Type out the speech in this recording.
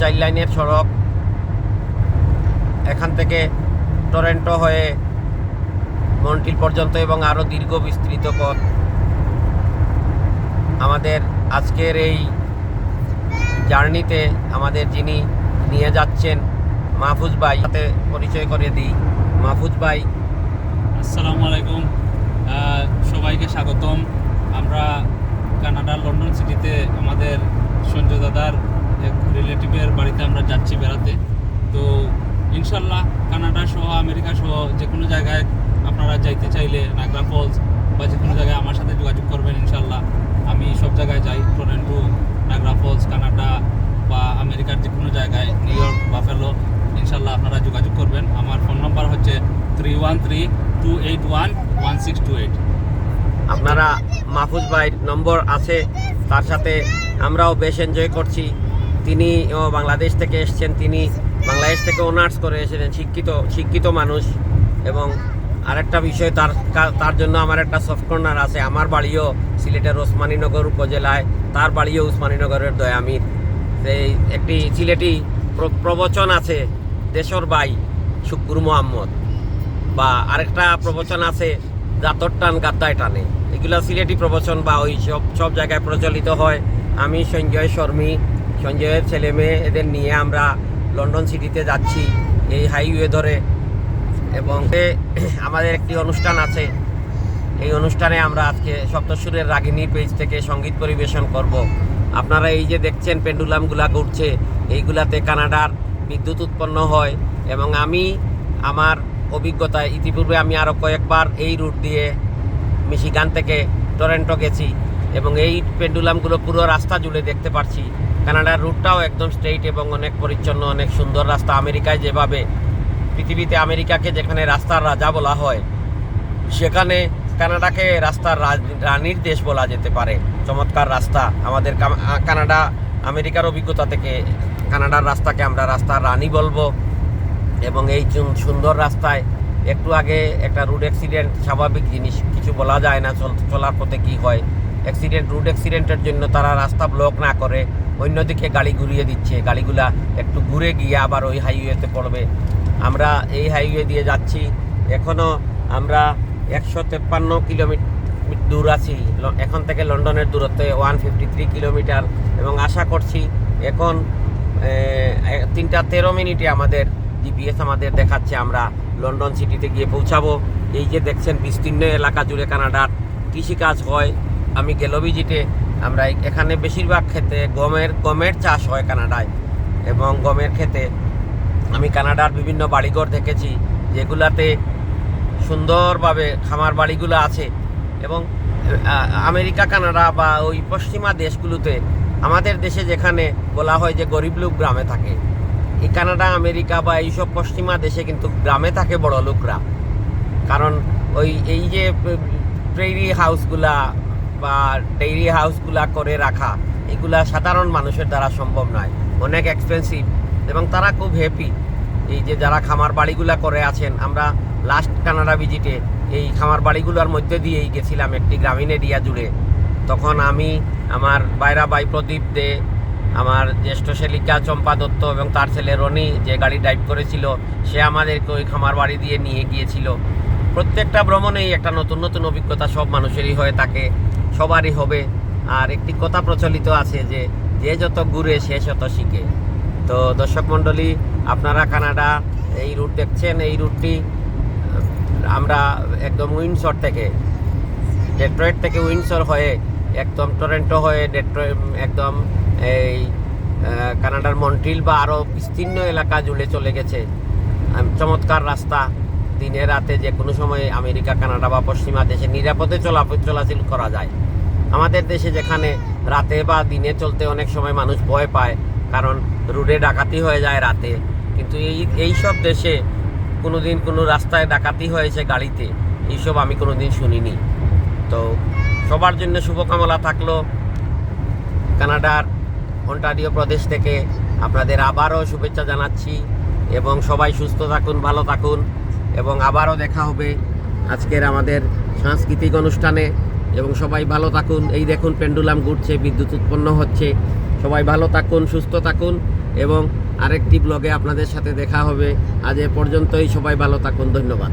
চার লাইনের সড়ক। এখান থেকে টরেন্টো হয়ে মন্ট্রিল পর্যন্ত এবং আরও দীর্ঘ বিস্তৃত পথ। আমাদের আজকের এই জার্নিতে আমাদের যিনি নিয়ে যাচ্ছেন মাহফুজ ভাই সাথে পরিচয় করে দিই। মাহফুজ ভাই। আসসালামু আলাইকুম। সবাইকে স্বাগতম। আমরা কানাডার লন্ডন সিটিতে আমাদের সঞ্জয় দাদার এক রিলেটিভের বাড়িতে আমরা যাচ্ছি বেড়াতে। তো ইনশাল্লাহ কানাডা সহ, আমেরিকা সহ যে কোনো জায়গায় আপনারা যাইতে চাইলে নাগরা ফলস বা যে কোনো জায়গায় আমার সাথে যোগাযোগ করবেন ইনশাল্লাহ। আমি সব জায়গায় যাই, টরেন্টো, নাগরা ফলস, কানাডা বা আমেরিকার যে কোনো জায়গায়, নিউ ইয়র্ক বা ফেলো ইনশাল্লাহ আপনারা যোগাযোগ করবেন। আমার ফোন নাম্বার হচ্ছে three one three two eight one one six two eight. আপনারা মাহফুজ ভাইয়ের নম্বর আছে, তার সাথে আমরাও বেশ এনজয় করছি। তিনি, ও বাংলাদেশ থেকে এসেছেন, তিনি বাংলাদেশ থেকে অনার্স করে এসেছেন, শিক্ষিত শিক্ষিত মানুষ। এবং আরেকটা বিষয়, তার তার জন্য আমার একটা সফট কর্নার আছে। আমার বাড়িও সিলেটের ওসমানীনগর উপজেলায়, তার বাড়িও উসমানীনগরের দয়ামির সেই একটি সিলেটি প্র- প্রবচন আছে, দেশর বাই শুক্কুর মোহাম্মদ। বা আরেকটা প্রবচন আছে জাতর টান গাদ্দায় টানে। এগুলো সিলেটি প্রবচন বা ওই সব সব জায়গায় প্রচলিত হয়। আমি সঞ্জয় শর্মী সঞ্জয়ের ছেলে মেয়ে এদের নিয়ে আমরা লন্ডন সিটিতে যাচ্ছি এই হাইওয়ে ধরে। এবং আমাদের একটি অনুষ্ঠান আছে। এই অনুষ্ঠানে আমরা আজকে সপ্তসুরের রাগিনী পেজ থেকে সংগীত পরিবেশন করব। আপনারা এই যে দেখছেন পেন্ডুলামগুলা ঘুরছে, এইগুলাতে কানাডার বিদ্যুৎ উৎপন্ন হয় এবং আমি আমার অভিজ্ঞতায় ইতিপূর্বে আমি আরও কয়েকবার এই রুট দিয়ে মিশিগান থেকে টরেন্টো গেছি। এবং এই পেন্ডুলামগুলো পুরো রাস্তা জুড়ে দেখতে পাচ্ছি কানাডার রুটটাও একদম স্ট্রেইট এবং অনেক পরিচ্ছন্ন, অনেক সুন্দর রাস্তা। আমেরিকায় যেভাবে, পৃথিবীতে আমেরিকাকে যেখানে রাস্তার রাজা বলা হয়, সেখানে কানাডাকে রাস্তার রানীর দেশ বলা যেতে পারে। চমৎকার রাস্তা। আমাদের কানাডা, আমেরিকার অভিজ্ঞতা থেকে কানাডার রাস্তাকে আমরা রাস্তার রানী বলব। এবং এই সুন্দর রাস্তায় একটু আগে একটা রুড অ্যাক্সিডেন্ট স্বাভাবিক জিনিস। কিছু বলা যায় না, চল চলার পথে কি হয়। অ্যাক্সিডেন্ট রুড অ্যাক্সিডেন্টের জন্য তারা রাস্তা ব্লক না করে, অন্যদিকে গাড়ি ঘুরিয়ে দিচ্ছে। গাড়িগুলা একটু ঘুরে গিয়ে আবার ওই হাইওয়েতে পড়বে। আমরা এই হাইওয়ে দিয়ে যাচ্ছি। এখনও আমরা একশো তেপ্পান্ন কিলোমিটার দূর আছি। এখন থেকে লন্ডনের দূরত্বে ওয়ান ফিফটি থ্রি কিলোমিটার এবং আশা করছি এখন তিনটা তেরো মিনিটে আমাদের জিপিএস আমাদের দেখাচ্ছে আমরা লন্ডন সিটিতে গিয়ে পৌঁছাবো। এই যে দেখছেন বিস্তীর্ণ এলাকা জুড়ে কানাডার কৃষিকাজ হয়। আমি গেল ভিজিটে আমরা এখানে বেশিরভাগ ক্ষেতে গমের গমের চাষ হয় কানাডায়। এবং গমের ক্ষেতে আমি কানাডার বিভিন্ন বাড়িঘর দেখেছি, যেগুলাতে সুন্দরভাবে খামার বাড়িগুলো আছে। এবং আমেরিকা, কানাডা বা ওই পশ্চিমা দেশগুলোতে আমাদের দেশে যেখানে বলা হয় যে গরিব লোক গ্রামে থাকে, এই কানাডা, আমেরিকা বা এইসব পশ্চিমা দেশে কিন্তু গ্রামে থাকে বড় লোকরা কারণ ওই এই যে ডেইরি হাউসগুলা বা ডেইরি হাউসগুলা করে রাখা, এগুলা সাধারণ মানুষের দ্বারা সম্ভব নয়। অনেক এক্সপেন্সিভ এবং তারা খুব হ্যাপি এই যে যারা খামার বাড়িগুলা করে আছেন, আমরা লাস্ট কানাডা ভিজিটে এই খামার বাড়িগুলোর মধ্যে দিয়েই গেছিলাম একটি গ্রামীণ এরিয়া জুড়ে। তখন আমি, আমার বাইরা বাই প্রদীপ দে, আমার জ্যেষ্ঠ সেলিকা চম্পা দত্ত এবং তার ছেলে রনি যে গাড়ি ড্রাইভ করেছিল, সে আমাদেরকে ওই খামার বাড়ি দিয়ে নিয়ে গিয়েছিল। প্রত্যেকটা ভ্রমণেই একটা নতুন নতুন অভিজ্ঞতা সব মানুষেরই হয়ে থাকে, সবারই হবে। আর একটি কথা প্রচলিত আছে যে যে যত ঘুরে সে শত শিখে। তো দর্শক মণ্ডলী, আপনারা কানাডা এই রুট দেখছেন, এই রুটটি আমরা একদম উইন্ডসর থেকে, ডেট্রয়েট থেকে উইন্ডসর হয়ে, একদম টরেন্টো হয়ে, ডেট্রয় একদম এই কানাডার মন্ট্রিল বা আরও বিস্তীর্ণ এলাকা জুড়ে চলে গেছে। চমৎকার রাস্তা। দিনে রাতে যে কোনো সময় আমেরিকা, কানাডা বা পশ্চিমা দেশে নিরাপদে চলা চলাচল করা যায়। আমাদের দেশে যেখানে রাতে বা দিনে চলতে অনেক সময় মানুষ ভয় পায়, কারণ রোডে ডাকাতি হয়ে যায় রাতে। কিন্তু এই এই সব দেশে কোনো দিন কোনো রাস্তায় ডাকাতি হয়েছে গাড়িতে এইসব আমি কোনো দিন শুনিনি। তো সবার জন্য শুভকামনা থাকল কানাডার অন্টারিও প্রদেশ থেকে। আপনাদের আবারও শুভেচ্ছা জানাচ্ছি এবং সবাই সুস্থ থাকুন, ভালো থাকুন। এবং আবারও দেখা হবে আজকের আমাদের সাংস্কৃতিক অনুষ্ঠানে। এবং সবাই ভালো থাকুন। এই দেখুন পেন্ডুলাম ঘুরছে, বিদ্যুৎ উৎপন্ন হচ্ছে। সবাই ভালো থাকুন, সুস্থ থাকুন। এবং আরেকটি ব্লগে আপনাদের সাথে দেখা হবে। আজ এ পর্যন্তই সবাই ভালো থাকুন। ধন্যবাদ।